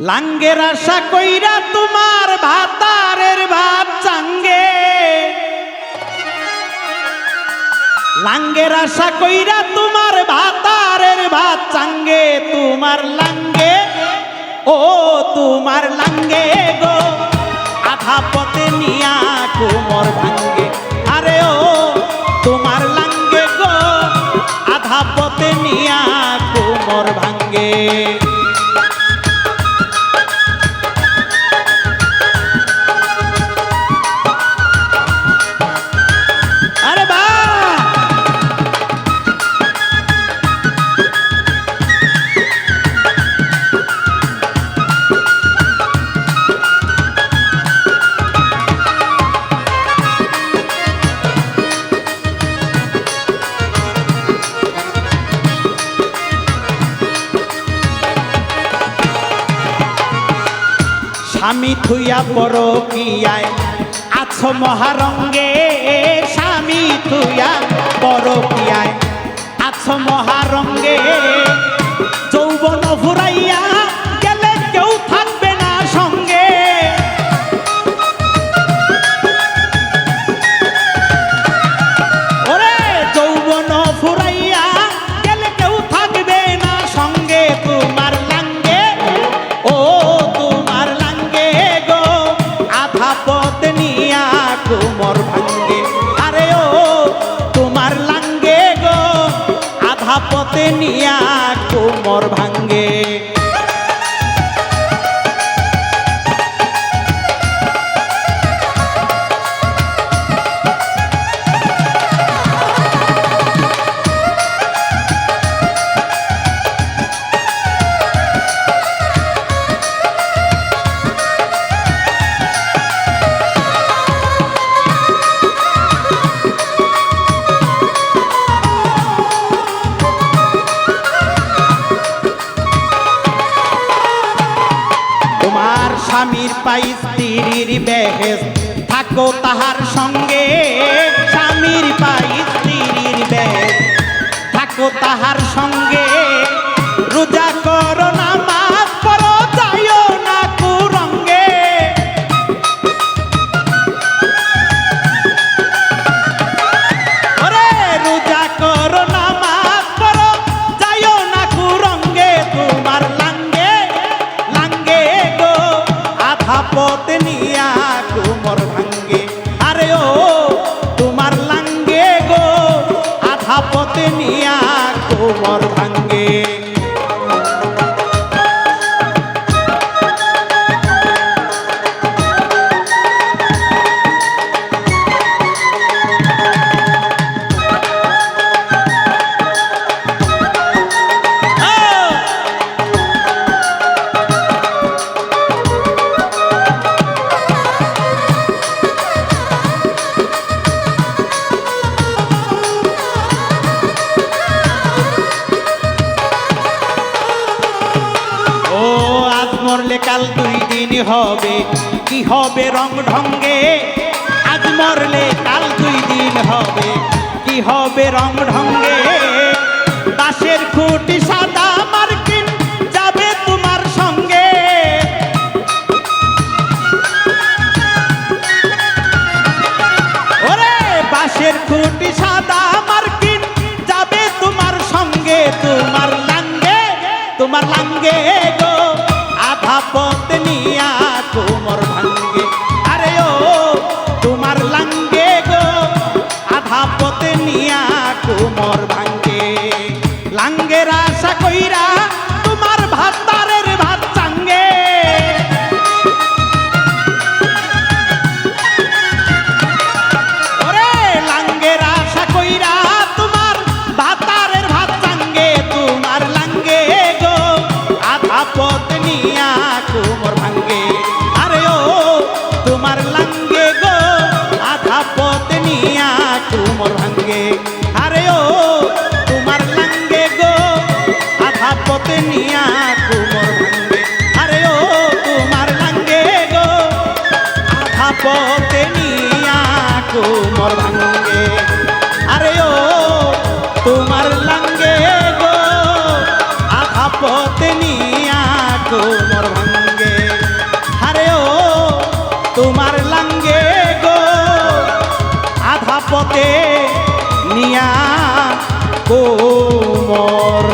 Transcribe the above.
লাঙ্গের আশা কইরা তোমার ভাতারের ভাত চাঙ্গে। লাঙ্গের আশা কইরা তোমার ভাতারের ভাত চাঙ্গে। তোমার লাঙ্গে, ও তোমার লাঙ্গে গো। আধা পথে নিয়া কোমর ভাঙ্গে। আরে ও তোমার লাঙ্গে গো। আধা পথে নিয়া কোমর ভাঙ্গে। স্বামী থুইয়া বড় কিয়ায় আছো মহারঙ্গে স্বামী থুইয়া বড় আধা পথে নিয়া কোমর ভাঙ্গে। স্বামীর পাই স্ত্রীর বেহেস থাকো তাহার সঙ্গে স্বামীর পাই স্ত্রীর বেহেস থাকো তাহার সঙ্গে পথ নিয়া কোমর ভাঙ্গে কাল দুই দিন হবে। কি হবে রং ঢঙ্গে? আজ মরলে কাল দুই দিন হবে। কি হবে রং ঢঙ্গে? দাসের খুঁটি সাদা মার্কিন যাবে তোমার সঙ্গে। ওরে, বাঁশের খুঁটি সাদা মার্কিন যাবে তোমার সঙ্গে। তোমার লাঙ্গে তোমার লাঙ্গে। আধা পথ নিয়া কোমর ভাঙ্গে হাতে নিয়া কোমর